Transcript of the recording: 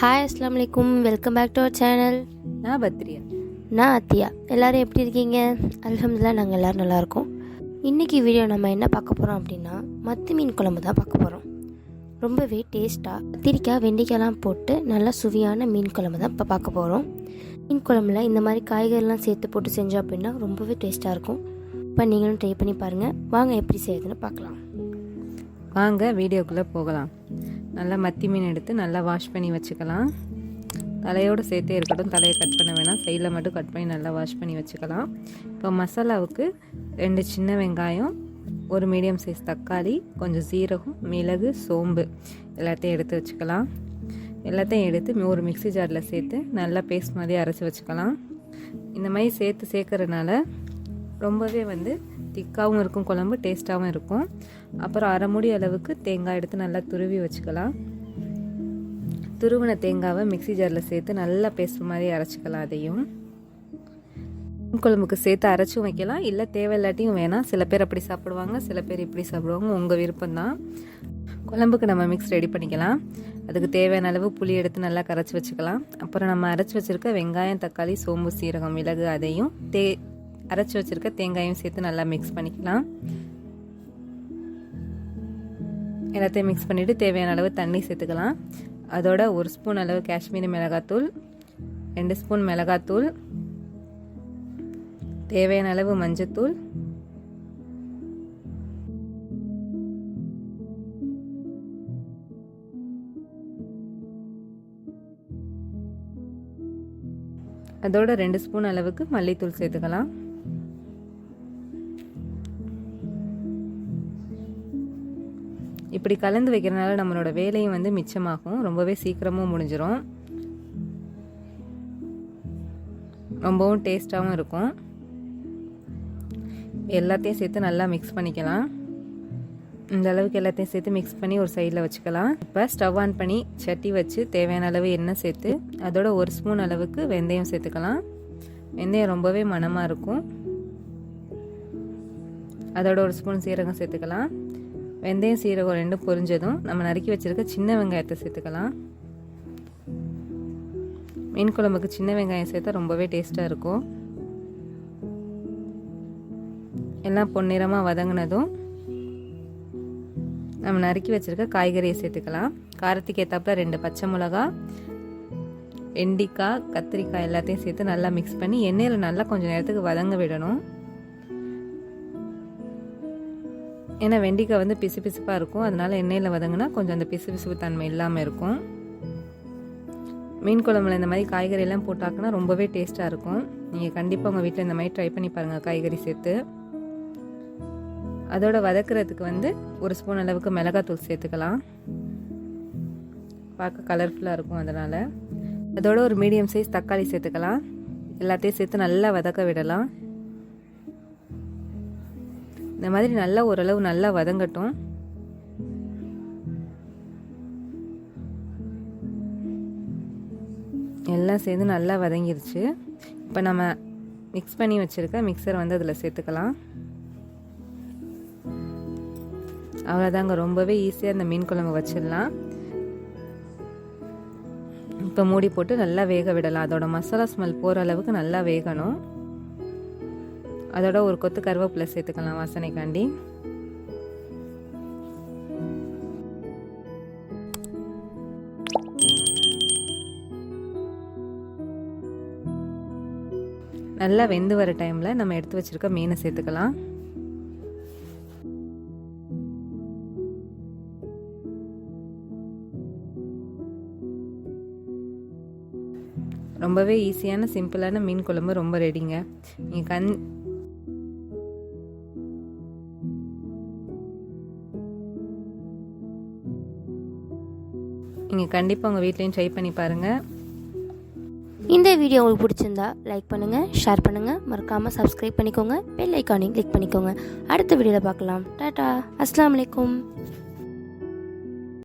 Hi அஸ்லாம் வலைக்கும் welcome back to our channel நான் பத்ரியா. நான் அத்தியா. எல்லாரும் எப்படி இருக்கீங்க? அல்ஹம்துலில்லாஹ் நாங்கள் எல்லோரும் நல்லாயிருக்கோம் இன்றைக்கி வீடியோ நம்ம என்ன பார்க்க போகிறோம் அப்படின்னா மத்தி மீன் குழம்பு தான் பார்க்க போகிறோம் ரொம்பவே டேஸ்ட்டாக கத்திரிக்காய் வெண்டைக்காய்லாம் போட்டு நல்லா சுவையான மீன் குழம்பு தான் இப்போ பார்க்க போகிறோம் மீன் குழம்புல இந்த மாதிரி காய்கறிலாம் சேர்த்து போட்டு செஞ்சோம் அப்படின்னா ரொம்பவே டேஸ்ட்டாக இருக்கும். இப்போ நீங்களும் ட்ரை பண்ணி பாருங்கள் வாங்க எப்படி செய்யுதுன்னு பார்க்கலாம். வாங்க வீடியோக்குள்ளே போகலாம். நல்லா மத்தி மீன் எடுத்து நல்லா வாஷ் பண்ணி வச்சுக்கலாம். தலையோடு சேர்த்தே இருக்கட்டும் தலையை கட் பண்ண வேணாம். சைடில் மட்டும் கட் பண்ணி நல்லா வாஷ் பண்ணி வச்சுக்கலாம். இப்போ மசாலாவுக்கு ரெண்டு சின்ன வெங்காயம் ஒரு மீடியம் சைஸ் தக்காளி கொஞ்சம் சீரகம் மிளகு சோம்பு எல்லாத்தையும் எடுத்து வச்சுக்கலாம். எல்லாத்தையும் எடுத்து ஒரு மிக்ஸி ஜாரில் சேர்த்து நல்லா பேஸ்ட் மாதிரி அரைச்சி வச்சுக்கலாம். இந்த மாதிரி சேர்த்து சேர்க்கறதுனால ரொம்பவே வந்து திக்காகவும் இருக்கும் குழம்பு டேஸ்ட்டாகவும் இருக்கும். அப்புறம் அரை மூடி அளவுக்கு தேங்காய் எடுத்து நல்லா துருவி வச்சுக்கலாம். துருவின தேங்காவை மிக்ஸி ஜாரில் சேர்த்து நல்லா பேஸ்ட் மாதிரி அரைச்சிக்கலாம் அதையும். குழம்புக்கு சேர்த்து அரைச்சும் வைக்கலாம். இல்லை தேவையில்லாட்டியும் வேணாம். சில பேர் அப்படி சாப்பிடுவாங்க சில பேர் இப்படி சாப்பிடுவாங்க. உங்கள் விருப்பம்தான். குழம்புக்கு நம்ம மிக்ஸ் ரெடி பண்ணிக்கலாம். அதுக்கு தேவையான அளவு புளி எடுத்து நல்லா கரைச்சி வச்சுக்கலாம். அப்புறம் நம்ம அரைச்சி வச்சுருக்க வெங்காயம் தக்காளி சோம்பு சீரகம் மிளகு அதையும் தே அரைச்சி வச்சுருக்க தேங்காயும் சேர்த்து நல்லா மிக்ஸ் பண்ணிக்கலாம். எல்லாத்தையும் மிக்ஸ் பண்ணிவிட்டு தேவையான அளவு தண்ணி சேர்த்துக்கலாம். அதோட ஒரு ஸ்பூன் அளவு காஷ்மீரி மிளகாத்தூள் ரெண்டு ஸ்பூன் மிளகாத்தூள் தேவையான அளவு மஞ்சத்தூள். அதோட ரெண்டு ஸ்பூன் அளவுக்கு மல்லித்தூள் சேர்த்துக்கலாம். இப்படி கலந்து வைக்கிறனால நம்மளோட வேலையும் வந்து மிச்சமாகும். ரொம்பவே சீக்கிரமும் முடிஞ்சிடும் ரொம்பவும் டேஸ்ட்டாகவும் இருக்கும். எல்லாத்தையும் சேர்த்து நல்லா மிக்ஸ் பண்ணிக்கலாம். இந்த அளவுக்கு எல்லாத்தையும் சேர்த்து மிக்ஸ் பண்ணி ஒரு சைடில் வச்சுக்கலாம். இப்போ ஸ்டவ் ஆன் பண்ணி சட்டி வச்சு தேவையான அளவு எண்ணெய் சேர்த்து அதோட ஒரு ஸ்பூன் அளவுக்கு வெந்தயம் சேர்த்துக்கலாம். வெந்தயம் ரொம்பவே மணமாக இருக்கும். அதோட ஒரு ஸ்பூன் சீரகம் சேர்த்துக்கலாம். வெந்தயம் சீரகம் ரெண்டும் பொரிஞ்சதும் நம்ம நறுக்கி வச்சுருக்க சின்ன வெங்காயத்தை சேர்த்துக்கலாம். மீன் குழம்புக்கு சின்ன வெங்காயம் சேர்த்தா ரொம்பவே டேஸ்ட்டாக இருக்கும். எல்லாம் பொன்னிறமாக வதங்கினதும் நம்ம நறுக்கி வச்சுருக்க காய்கறியை சேர்த்துக்கலாம். காரத்துக்கு ஏற்றாப்புல ரெண்டு பச்சை மிளகா வெண்டிக்காய் கத்திரிக்காய் எல்லாத்தையும் சேர்த்து நல்லா மிக்ஸ் பண்ணி எண்ணெயில் நல்லா கொஞ்சம் நேரத்துக்கு வதங்க விடணும். ஏன்னா வெண்டிக்காய் வந்து பிசு பிசுப்பாக இருக்கும். அதனால் எண்ணெயில் வதங்கினா கொஞ்சம் அந்த பிசு பிசுப்பு தன்மை இல்லாமல் இருக்கும். மீன் குழம்புல இந்த மாதிரி காய்கறியெல்லாம் போட்டாக்குனா ரொம்பவே டேஸ்ட்டாக இருக்கும். நீங்கள் கண்டிப்பாக உங்கள் வீட்டில் இந்த மாதிரி ட்ரை பண்ணி பாருங்கள் காய்கறி சேர்த்து. அதோட வதக்குறதுக்கு வந்து ஒரு ஸ்பூன் அளவுக்கு மிளகாத்தூள் சேர்த்துக்கலாம். பார்க்க கலர்ஃபுல்லாக இருக்கும் அதனால். அதோட ஒரு மீடியம் சைஸ் தக்காளி சேர்த்துக்கலாம். எல்லாத்தையும் சேர்த்து நல்லா வதக்க விடலாம். இந்த மாதிரி நல்லா ஓரளவு நல்லா வதங்கட்டும். எல்லாம் சேர்ந்து நல்லா வதங்கிருச்சு. இப்போ நம்ம மிக்ஸ் பண்ணி வச்சுருக்க மிக்சர் வந்து அதில் சேர்த்துக்கலாம். அவ்வளோதாங்க ரொம்பவே ஈஸியாக இந்த மீன் குழம்பு வச்சிடலாம். இப்போ மூடி போட்டு நல்லா வேக விடலாம். அதோட மசாலா ஸ்மெல் போகிற அளவுக்கு நல்லா வேகணும். அதோட ஒரு கொத்து கருவேப்பிலை சேர்த்துக்கலாம் வாசனைக்காண்டி. நல்லா வெந்து வர டைமில் நம்ம எடுத்து வச்சுருக்க மீனை சேர்த்துக்கலாம். ரொம்பவே ஈஸியான சிம்பிளான மீன் குழம்பு ரொம்ப ரெடிங்க நீங்கள் கண் நீங்கள் கண்டிப்பாக உங்கள் வீட்லேயும் ட்ரை பண்ணி பாருங்கள் இந்த வீடியோ உங்களுக்கு பிடிச்சிருந்தா லைக் பண்ணுங்கள் ஷேர் பண்ணுங்கள் மறக்காமல் சப்ஸ்கிரைப் பண்ணிக்கோங்க பெல் ஐக்கானையும் கிளிக் பண்ணிக்கோங்க. அடுத்த வீடியோவில் பார்க்கலாம். டாட்டா அஸ்லாம் வலைக்கம்